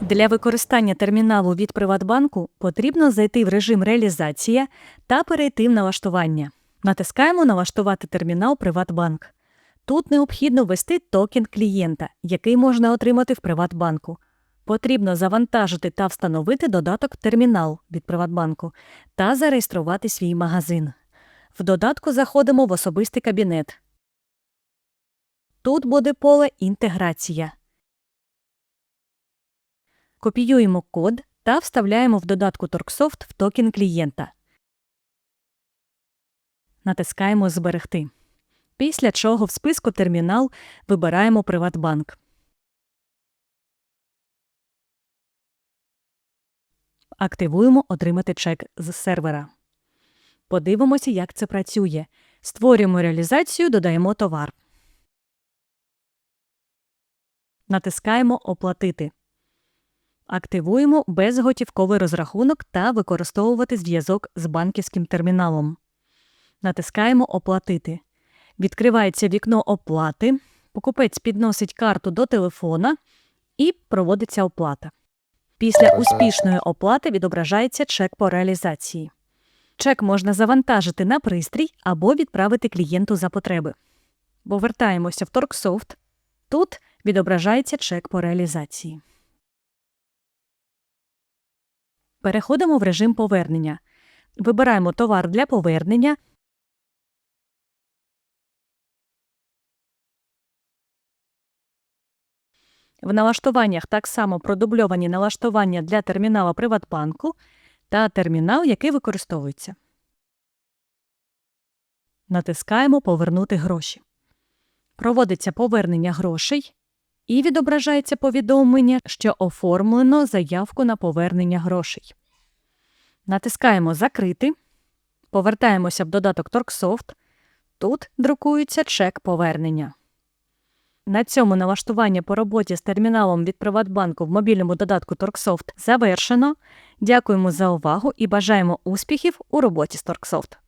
Для використання терміналу від Приватбанку потрібно зайти в режим реалізація та перейти в налаштування. Натискаємо Налаштувати термінал Приватбанк. Тут необхідно ввести токен клієнта, який можна отримати в Приватбанку. Потрібно завантажити та встановити додаток Термінал від Приватбанку та зареєструвати свій магазин. В додатку заходимо в особистий кабінет. Тут буде поле Інтеграція. Копіюємо код та вставляємо в додатку Торксофт в токен клієнта. Натискаємо Зберегти. Після чого в списку Термінал вибираємо Приватбанк. Активуємо Отримати чек з сервера. Подивимося, як це працює. Створюємо реалізацію, додаємо товар. Натискаємо Оплатити. Активуємо безготівковий розрахунок та використовувати зв'язок з банківським терміналом. Натискаємо Оплатити. Відкривається вікно оплати. Покупець підносить карту до телефона і проводиться оплата. Після успішної оплати відображається чек по реалізації. Чек можна завантажити на пристрій або відправити клієнту за потреби. Повертаємося в Торксофт. Тут відображається чек по реалізації. Переходимо в режим повернення. Вибираємо товар для повернення. В налаштуваннях так само продубльовані налаштування для термінала Приватбанку та термінал, який використовується. Натискаємо Повернути гроші. Проводиться повернення грошей і відображається повідомлення, що оформлено заявку на повернення грошей. Натискаємо Закрити. Повертаємося в додаток Торксофт. Тут друкується чек повернення. На цьому налаштування по роботі з терміналом від Приватбанку в мобільному додатку Торксофт завершено. Дякуємо за увагу і бажаємо успіхів у роботі з Торксофт.